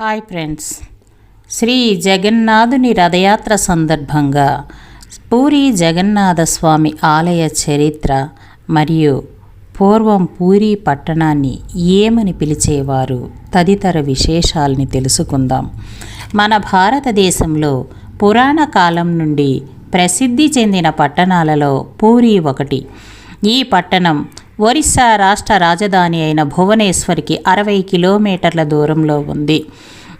Hi friends. Shri జగన్నాథుని రథయాత్ర సందర్భంగా పూరి జగన్నాథ స్వామి ఆలయ చరిత్ర మరియు పూర్వం పూరి పట్టణాన్ని ఏమని పిలిచేవారు? తదితర విశేషాలని తెలుసుకుందాం. మన భారతదేశంలో పురాణ కాలం నుండి ప్రసిద్ధి చెందిన పట్టణాలలో పూరి ఒకటి. ఈ పట్టణం ఒరిస్సా రాష్ట్ర రాజధాని అయిన భువనేశ్వర్కి అరవై కిలోమీటర్ల దూరంలో ఉంది.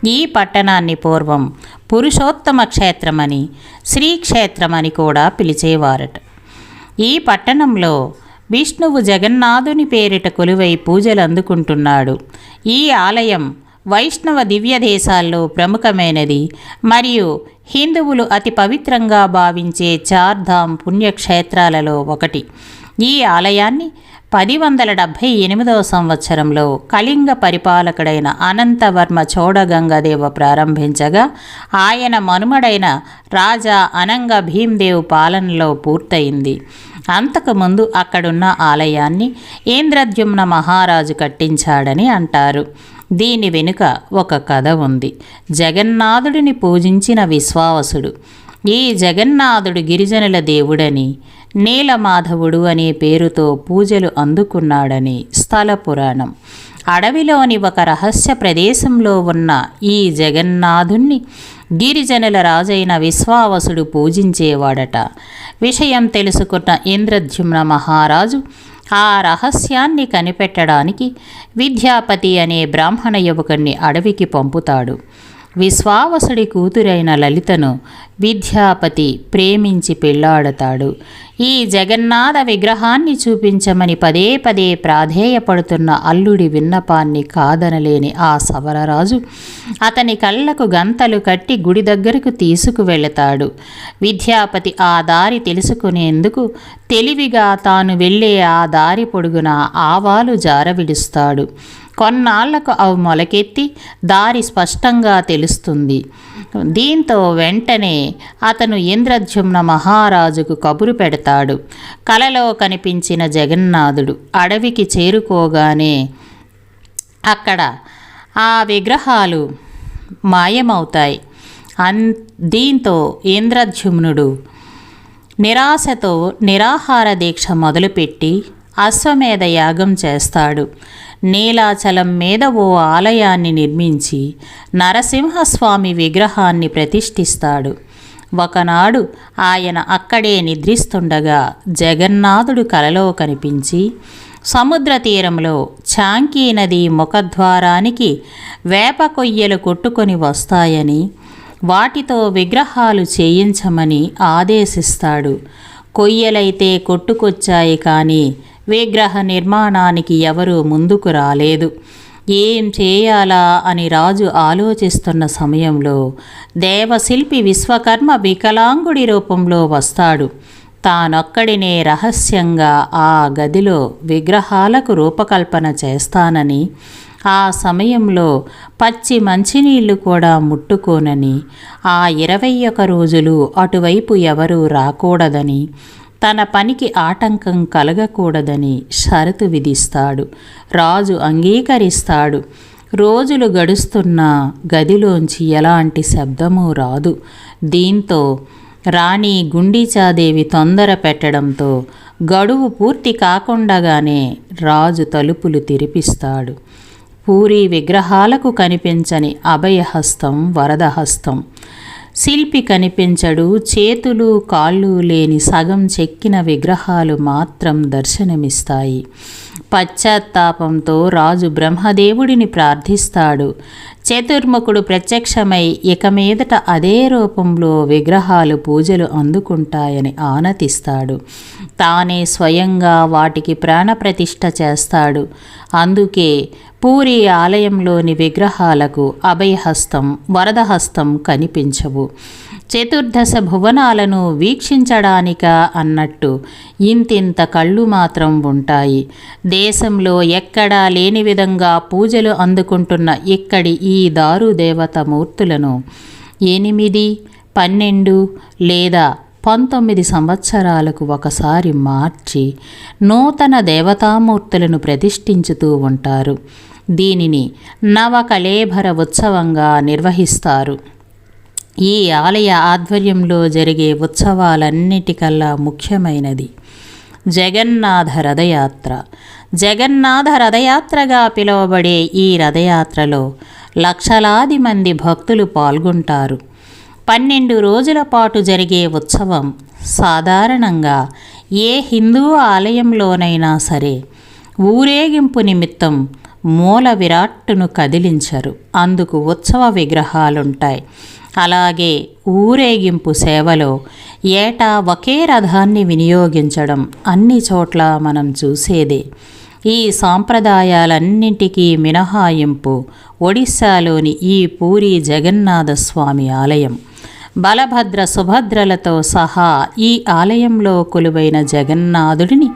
ఈ పట్టణాన్ని పూర్వం పురుషోత్తమ క్షేత్రమని శ్రీక్షేత్రమని కూడా పిలిచేవారట. ఈ పట్టణంలో విష్ణువు జగన్నాథుని పేరిట కొలువై పూజలు అందుకుంటున్నాడు. ఈ ఆలయం వైష్ణవ దివ్య దేశాల్లో ప్రముఖమైనది మరియు హిందువులు అతి పవిత్రంగా భావించే చార్ధామ్ పుణ్యక్షేత్రాలలో ఒకటి. ఈ ఆలయాన్ని పది వందల డెబ్భై ఎనిమిదవ సంవత్సరంలో కళింగ పరిపాలకుడైన అనంతవర్మ చోడగంగదేవ ప్రారంభించగా ఆయన మనుమడైన రాజా అనంగ భీమ్దేవ్ పాలనలో పూర్తయింది. అంతకుముందు అక్కడున్న ఆలయాన్ని ఇంద్రద్యుమ్న మహారాజు కట్టించాడని అంటారు. దీని వెనుక ఒక కథ ఉంది. జగన్నాథుడిని పూజించిన విశ్వావసుడు ఈ జగన్నాథుడు గిరిజనుల దేవుడని నీలమాధవుడు అనే పేరుతో పూజలు అందుకున్నాడని స్థల పురాణం. అడవిలోని ఒక రహస్య ప్రదేశంలో ఉన్న ఈ జగన్నాథుణ్ణి గిరిజనుల రాజైన విశ్వావసుడు పూజించేవాడట. విషయం తెలుసుకున్న ఇంద్రద్యుమ్న మహారాజు ఆ రహస్యాన్ని కనిపెట్టడానికి విద్యాపతి అనే బ్రాహ్మణ యువకుణ్ణి అడవికి పంపుతాడు. విశ్వావసుడి కూతురైన లలితను విద్యాపతి ప్రేమించి పెళ్ళాడతాడు ఈ జగన్నాథ విగ్రహాన్ని చూపించమని పదే పదే ప్రాధేయపడుతున్న అల్లుడి విన్నపాన్ని కాదనలేని ఆ సవరరాజు అతని కళ్ళకు గంతలు కట్టి గుడి దగ్గరకు తీసుకువెళతాడు. విద్యాపతి ఆ దారి తెలుసుకునేందుకు తెలివిగా తాను వెళ్ళే ఆ దారి పొడుగున ఆవాలు జారవిడుస్తాడు. కొన్నాళ్ళకు అవి మొలకెత్తి దారి స్పష్టంగా తెలుస్తుంది. దీంతో వెంటనే అతను ఇంద్రజుమ్న మహారాజుకు కబురు పెడతాడు. కలలో కనిపించిన జగన్నాథుడు అడవికి చేరుకోగానే అక్కడ ఆ విగ్రహాలు మాయమవుతాయి. అన్ దీంతో ఇంద్రద్యుమ్నుడు నిరాశతో నిరాహార దీక్ష మొదలుపెట్టి అశ్వమేధ యాగం చేస్తాడు. నీలాచలం మీద ఓ ఆలయాన్ని నిర్మించి నరసింహస్వామి విగ్రహాన్ని ప్రతిష్ఠిస్తాడు. ఒకనాడు ఆయన అక్కడే నిద్రిస్తుండగా జగన్నాథుడు కలలో కనిపించి సముద్ర తీరంలో చాంకీ నది ముఖద్వారానికి వేప కొయ్యలు కొట్టుకొని వస్తాయని వాటితో విగ్రహాలు చేయించమని ఆదేశిస్తాడు. కొయ్యలైతే కొట్టుకొచ్చాయి కానీ విగ్రహ నిర్మాణానికి ఎవరూ ముందుకు రాలేదు. ఏం చేయాలా అని రాజు ఆలోచిస్తున్న సమయంలో దేవశిల్పి విశ్వకర్మ వికలాంగుడి రూపంలో వస్తాడు. తానొక్కడినే రహస్యంగా ఆ గదిలో విగ్రహాలకు రూపకల్పన చేస్తానని ఆ సమయంలో పచ్చి మంచినీళ్ళు కూడా ముట్టుకోనని ఆ ఇరవై ఒక రోజులు అటువైపు ఎవరూ రాకూడదని తన పనికి ఆటంకం కలగకూడదని షరతు విధిస్తాడు. రాజు అంగీకరిస్తాడు. రోజులు గడుస్తున్న గదిలోంచి ఎలాంటి శబ్దమూ రాదు. దీంతో రాణి గుండీచాదేవి తొందర పెట్టడంతో గడువు పూర్తి కాకుండగానే రాజు తలుపులు తెరిపిస్తాడు. పూరి విగ్రహాలకు కనిపించని అభయహస్తం వరదహస్తం శిల్పి కనిపించడు చేతులు కాళ్ళు లేని సగం చెక్కిన విగ్రహాలు మాత్రం దర్శనమిస్తాయి. పశ్చాత్తాపంతో రాజు బ్రహ్మదేవుడిని ప్రార్థిస్తాడు. చతుర్ముఖుడు ప్రత్యక్షమై ఇక మీదట అదే రూపంలో విగ్రహాలు పూజలు అందుకుంటాయని ఆనతిస్తాడు. తానే స్వయంగా వాటికి ప్రాణప్రతిష్ఠ చేస్తాడు. అందుకే పూరి ఆలయంలోని విగ్రహాలకు అభయహస్తం వరదహస్తం కనిపించవు. చతుర్దశ భువనాలను వీక్షించడానిక అన్నట్టు. ఇంతింత కళ్ళు మాత్రం ఉంటాయి. దేశంలో ఎక్కడా లేని విధంగా పూజలు అందుకుంటున్న ఇక్కడి ఈ దారు దేవత మూర్తులను ఎనిమిది పన్నెండు లేదా పంతొమ్మిది సంవత్సరాలకు ఒకసారి మార్చి నూతన దేవతామూర్తులను ప్రతిష్ఠించుతూ ఉంటారు. దీనిని నవకళేభర ఉత్సవంగా నిర్వహిస్తారు. ఈ ఆలయ ఆధ్వర్యంలో జరిగే ఉత్సవాలన్నిటికల్లా ముఖ్యమైనది. జగన్నాథ రథయాత్ర. జగన్నాథ రథయాత్రగా పిలువబడే ఈ రథయాత్రలో లక్షలాది మంది భక్తులు పాల్గొంటారు. పన్నెండు రోజుల పాటు జరిగే ఉత్సవం సాధారణంగా ఏ హిందూ ఆలయంలోనైనా సరే ఊరేగింపు నిమిత్తం మూల విరాట్టును కదిలించరు. అందుకు ఉత్సవ విగ్రహాలుంటాయి. అలాగే ఊరేగింపు సేవలో ఏటా ఒకే రథాన్ని వినియోగించడం అన్ని చోట్ల మనం చూసేదే. ఈ సాంప్రదాయాలన్నింటికీ మినహాయింపు ఒడిశాలోని ఈ పూరి జగన్నాథ స్వామి ఆలయం. బలభద్ర సుభద్రలతో సహా ఈ ఆలయంలో కొలువైన జగన్నాథుడిని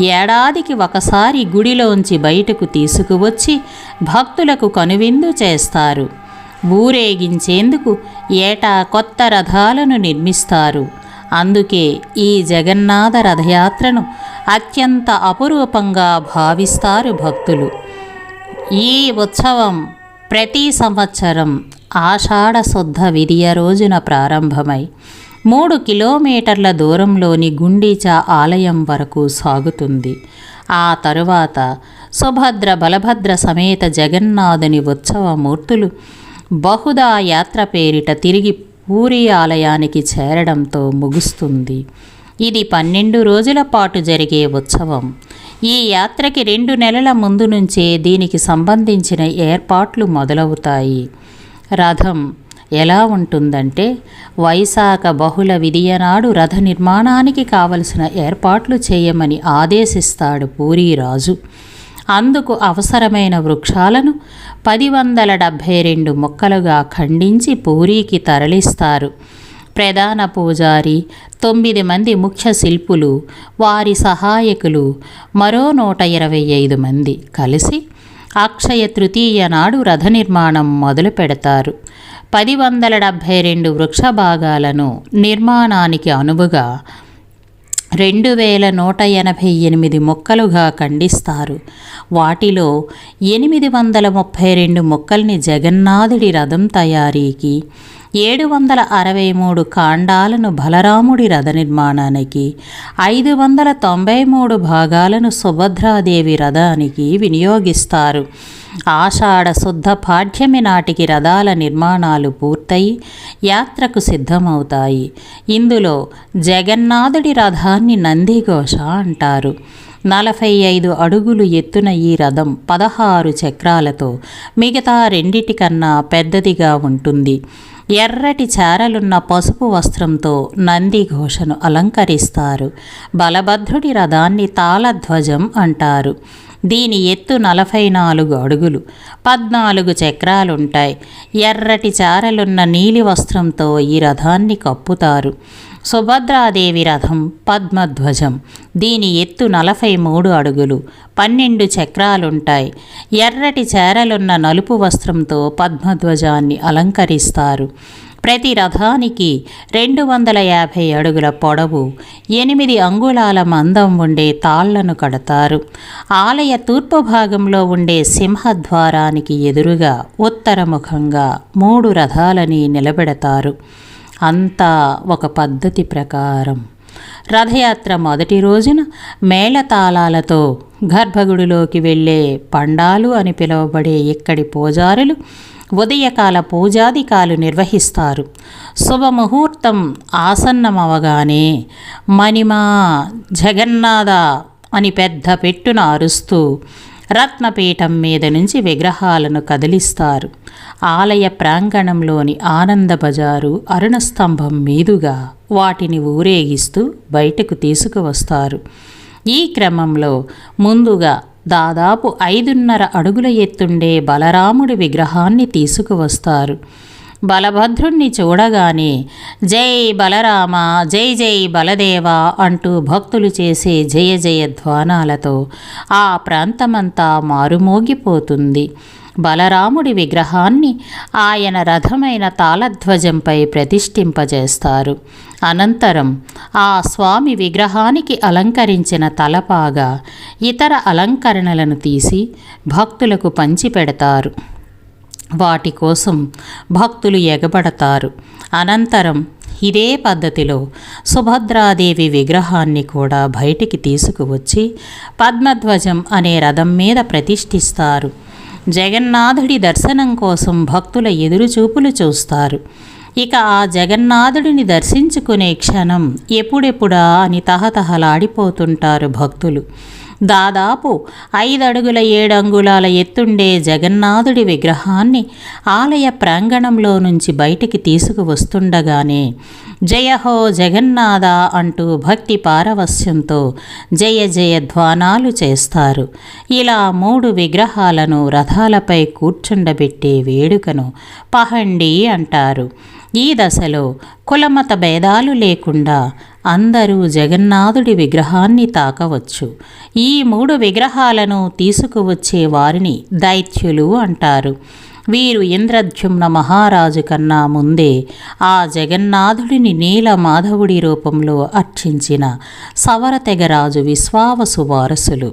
ఏడాదికి ఒకసారి గుడిలోంచి బయటకు తీసుకువచ్చి భక్తులకు కనువిందు చేస్తారు. ఊరేగించేందుకు ఏటా కొత్త రథాలను నిర్మిస్తారు. అందుకే ఈ జగన్నాథ రథయాత్రను అత్యంత అపురూపంగా భావిస్తారు భక్తులు. ఈ ఉత్సవం ప్రతి సంవత్సరం ఆషాఢ శుద్ధ విధియ రోజున ప్రారంభమై మూడు కిలోమీటర్ల దూరంలోని గుండీచా ఆలయం వరకు సాగుతుంది. ఆ తరువాత సుభద్ర బలభద్ర సమేత జగన్నాథుని ఉత్సవమూర్తులు బహుదా యాత్ర పేరిట తిరిగి పూరి ఆలయానికి చేరడంతో ముగుస్తుంది. ఇది పన్నెండు రోజుల పాటు జరిగే ఉత్సవం. ఈ యాత్రకి రెండు నెలల ముందు నుంచే దీనికి సంబంధించిన ఏర్పాట్లు మొదలవుతాయి. రథం ఎలా ఉంటుందంటే వైశాఖ బహుళ విధియనాడు రథ నిర్మాణానికి కావలసిన ఏర్పాట్లు చేయమని ఆదేశిస్తాడు పూరీరాజు. అందుకు అవసరమైన వృక్షాలను పది వందల డెబ్భై రెండు మొక్కలుగా ఖండించి పూరీకి తరలిస్తారు. ప్రధాన పూజారి తొమ్మిది మంది ముఖ్య శిల్పులు వారి సహాయకులు మరో నూట ఇరవై ఐదు మంది కలిసి అక్షయ తృతీయ నాడు రథ నిర్మాణం మొదలు పెడతారు పది వందల డెబ్భై రెండు వృక్ష భాగాలను నిర్మాణానికి అనువుగా రెండు వేల నూట ఎనభై ఎనిమిది మొక్కలుగా ఖండిస్తారు. వాటిలో ఎనిమిది వందల ముప్పై రెండు మొక్కల్ని జగన్నాథుడి రథం తయారీకి ఏడు వందల అరవై మూడు కాండాలను బలరాముడి రథ నిర్మాణానికి ఐదు వందల తొంభై మూడు భాగాలను సుభద్రాదేవి రథానికి వినియోగిస్తారు. ఆషాఢ శుద్ధ పాఠ్యమి నాటికి రథాల నిర్మాణాలు పూర్తయి యాత్రకు సిద్ధమవుతాయి. ఇందులో జగన్నాథుడి రథాన్ని నందిఘోష అంటారు. నలభై ఐదు అడుగులు ఎత్తున ఈ రథం పదహారు చక్రాలతో మిగతా రెండిటికన్నా పెద్దదిగా ఉంటుంది. ఎర్రటి చారలున్న పసుపు వస్త్రంతో నందిఘోషను అలంకరిస్తారు. బలభద్రుడి రథాన్ని తాళధ్వజం అంటారు. దీని ఎత్తు నలభై నాలుగు అడుగులు. పద్నాలుగు చక్రాలుంటాయి. ఎర్రటి చారలున్న నీలి వస్త్రంతో ఈ రథాన్ని కప్పుతారు. సుభద్రాదేవి రథం పద్మధ్వజం. దీని ఎత్తు నలభై మూడు అడుగులు. పన్నెండు చక్రాలుంటాయి. ఎర్రటి చేరలున్న నలుపు వస్త్రంతో పద్మధ్వజాన్ని అలంకరిస్తారు. ప్రతి రథానికి రెండు వందల యాభై అడుగుల పొడవు ఎనిమిది అంగుళాల మందం ఉండే తాళ్ళను కడతారు. ఆలయ తూర్పు భాగంలో ఉండే సింహద్వారానికి ఎదురుగా ఉత్తరముఖంగా మూడు రథాలని నిలబెడతారు. అంతా ఒక పద్ధతి ప్రకారం. రథయాత్ర మొదటి రోజున మేళతాళాలతో గర్భగుడిలోకి వెళ్ళే పండాలు అని పిలువబడే ఇక్కడి పూజారులు ఉదయకాల పూజాదికాలు నిర్వహిస్తారు. శుభముహూర్తం ఆసన్నమవగానే మణిమా జగన్నాథ అని పెద్ద పెట్టున అరుస్తూ రత్నపీఠం మీద నుంచి విగ్రహాలను కదిలిస్తారు. ఆలయ ప్రాంగణంలోని ఆనంద బజారు అరుణస్తంభం మీదుగా వాటిని ఊరేగిస్తూ బయటకు తీసుకువస్తారు. ఈ క్రమంలో ముందుగా దాదాపు ఐదున్నర అడుగుల ఎత్తుండే బలరాముడి విగ్రహాన్ని తీసుకువస్తారు. బలభద్రుణ్ణి చూడగానే జై బలరామ జై జై బలదేవ అంటూ భక్తులు చేసే జయ జయ ధ్వానాలతో ఆ ప్రాంతమంతా మారుమోగిపోతుంది. బలరాముడి విగ్రహాన్ని ఆయన రథమైన తాళధ్వజంపై ప్రతిష్ఠింపజేస్తారు. అనంతరం ఆ స్వామి విగ్రహానికి అలంకరించిన తలపాగా ఇతర అలంకరణలను తీసి భక్తులకు పంచిపెడతారు. వాటి కోసం భక్తులు ఎగబడతారు. అనంతరం ఇదే పద్ధతిలో సుభద్రాదేవి విగ్రహాన్ని కూడా బయటికి తీసుకువచ్చి పద్మధ్వజం అనే రథం మీద ప్రతిష్ఠిస్తారు. జగన్నాథుడి దర్శనం కోసం భక్తుల ఎదురుచూపులు చూస్తారు. ఇక ఆ జగన్నాథుడిని దర్శించుకునే క్షణం ఎప్పుడెప్పుడా అని తహతహలాడిపోతుంటారు భక్తులు. దాదాపు ఐదడుగుల ఏడంగుళాల ఎత్తుండే జగన్నాథుడి విగ్రహాన్ని ఆలయ ప్రాంగణంలో నుంచి బయటికి తీసుకువస్తుండగానే జయహో జగన్నాథ అంటూ భక్తి పారవస్యంతో జయ జయ ధ్వానాలు చేస్తారు. ఇలా మూడు విగ్రహాలను రథాలపై కూర్చుండబెట్టే వేడుకను పహండి అంటారు. ఈ దశలో కులమత భేదాలు లేకుండా అందరూ జగన్నాథుడి విగ్రహాన్ని తాకవచ్చు. ఈ మూడు విగ్రహాలను తీసుకువచ్చే వారిని దైత్యులు అంటారు. వీరు ఇంద్రద్యుమ్న మహారాజు కన్నా ముందే ఆ జగన్నాథుడిని నీల మాధవుడి రూపంలో అర్చించిన సవరతెగరాజు విశ్వావసు వారసులు.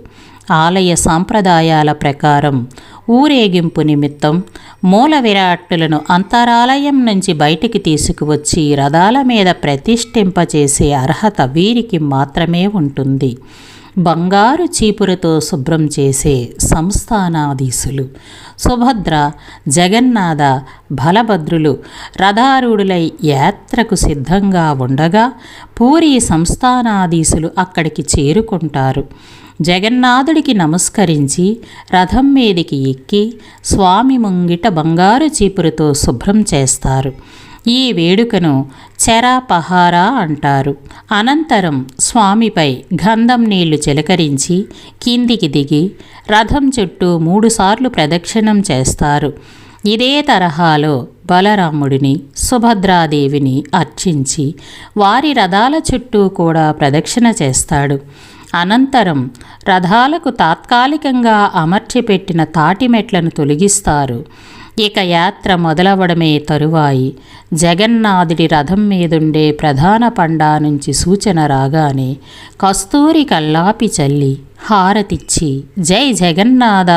ఆలయ సాంప్రదాయాల ప్రకారం ఊరేగింపు నిమిత్తం మూల విరాట్టులను అంతరాలయం నుంచి బయటికి తీసుకువచ్చి రథాల మీద ప్రతిష్ఠింపచేసే అర్హత వీరికి మాత్రమే ఉంటుంది. బంగారు చీపురతో శుభ్రం చేసే సంస్థానాధీశులు. సుభద్ర జగన్నాథ బలభద్రులు రథారూఢులై యాత్రకు సిద్ధంగా ఉండగా పూరి సంస్థానాధీశులు అక్కడికి చేరుకుంటారు. జగన్నాథుడికి నమస్కరించి రథం మీదికి ఎక్కి స్వామి ముంగిట బంగారు చీపురుతో శుభ్రం చేస్తారు. ఈ వేడుకను చెరాపహారా అంటారు. అనంతరం స్వామిపై గంధం నీళ్ళు చిలకరించి కిందికి దిగి రథం చుట్టూ మూడుసార్లు ప్రదక్షిణం చేస్తారు. ఇదే తరహాలో బలరాముడిని సుభద్రాదేవిని అర్చించి వారి రథాల చుట్టూ కూడా ప్రదక్షిణ చేస్తాడు. అనంతరం రథాలకు తాత్కాలికంగా అమర్చిపెట్టిన తాటిమెట్లను తొలగిస్తారు. ఇక యాత్ర మొదలవడమే తరువాయి. జగన్నాథుడి రథం మీదుండే ప్రధాన పండా నుంచి సూచన రాగానే కస్తూరి కల్లాపి చల్లి హారతిచ్చి జై జగన్నాథ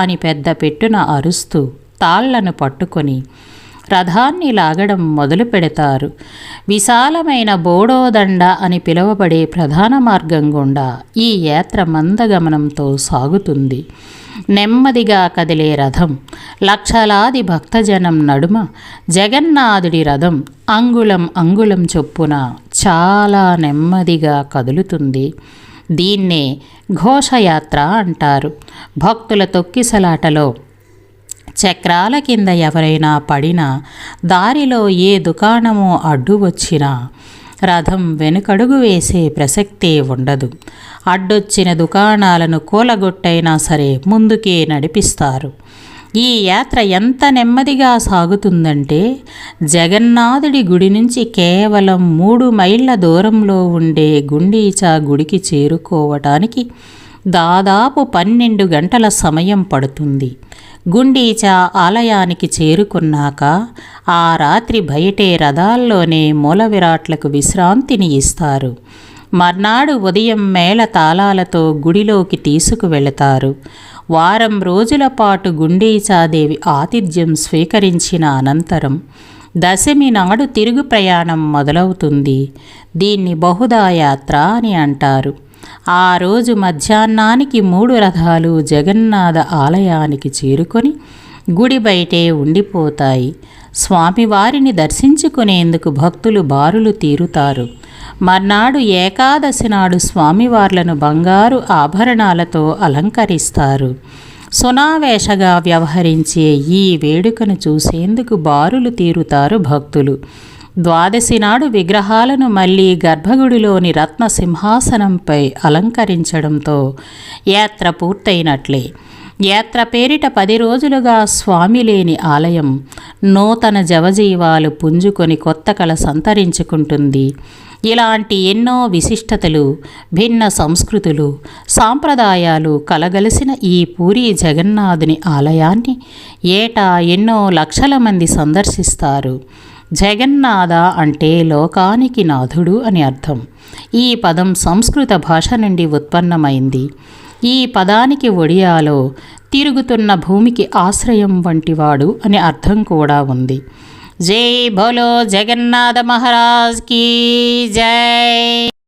అని పెద్ద పెట్టున అరుస్తూ తాళ్ళను పట్టుకొని రథాన్ని లాగడం మొదలు పెడతారు. విశాలమైన బోడోదండ అని పిలువబడే ప్రధాన మార్గం గుండా ఈ యాత్ర మందగమనంతో సాగుతుంది. నెమ్మదిగా కదిలే రథం లక్షలాది భక్తజనం నడుమ జగన్నాథుడి రథం అంగుళం అంగుళం చొప్పున చాలా నెమ్మదిగా కదులుతుంది. దీన్నే ఘోషయాత్ర అంటారు. భక్తుల తొక్కిసలాటలో చక్రాల కింద ఎవరైనా పడినా దారిలో ఏ దుకాణము అడ్డు వచ్చినా రథం వెనుకడుగు వేసే ప్రసక్తే ఉండదు. అడ్డొచ్చిన దుకాణాలను కూలగొట్టైనా సరే ముందుకే నడిపిస్తారు. ఈ యాత్ర ఎంత నెమ్మదిగా సాగుతుందంటే జగన్నాథుడి గుడి నుంచి కేవలం మూడు మైళ్ళ దూరంలో ఉండే గుండీచా గుడికి చేరుకోవటానికి దాదాపు పన్నెండు గంటల సమయం పడుతుంది. గుండీచా ఆలయానికి చేరుకున్నాక ఆ రాత్రి బయటే రథాల్లోనే మూల విరాట్లకు విశ్రాంతిని ఇస్తారు. మర్నాడు ఉదయం మేళ తాళాలతో గుడిలోకి తీసుకువెళతారు. వారం రోజుల పాటు గుండీచాదేవి ఆతిథ్యం స్వీకరించిన అనంతరం దశమి నాడు తిరుగు ప్రయాణం మొదలవుతుంది. దీన్ని బహుదా యాత్ర అని అంటారు. ఆ రోజు మధ్యాహ్నానికి మూడు రథాలు జగన్నాథ ఆలయానికి చేరుకొని గుడి బయటే ఉండిపోతాయి. స్వామివారిని దర్శించుకునేందుకు భక్తులు బారులు తీరుతారు. మర్నాడు ఏకాదశి నాడు స్వామివార్లను బంగారు ఆభరణాలతో అలంకరిస్తారు. సునావేశగా వ్యవహరించే ఈ వేడుకను చూసేందుకు బారులు తీరుతారు భక్తులు. ద్వాదశి నాడు విగ్రహాలను మళ్ళీ గర్భగుడిలోని రత్న సింహాసనంపై అలంకరించడంతో యాత్ర పూర్తయినట్లే. యాత్ర పేరిట పది రోజులుగా స్వామి లేని ఆలయం నూతన జవజీవాలు పుంజుకొని కొత్త కళ సంతరించుకుంటుంది. ఇలాంటి ఎన్నో విశిష్టతలు భిన్న సంస్కృతులు సాంప్రదాయాలు కలగలిసిన ఈ పూరి జగన్నాథుని ఆలయాన్ని ఏటా ఎన్నో లక్షల మంది సందర్శిస్తారు. జగన్నాథ అంటే లోకానికి నాథుడు అని అర్థం. ఈ పదం సంస్కృత భాష నుండి ఉత్పన్నమైంది. ఈ పదానికి ఒడియాలో తిరుగుతున్న భూమికి ఆశ్రయం వంటివాడు అని అర్థం కూడా ఉంది. జై భోలో జగన్నాథ మహారాజ్ కీ జై!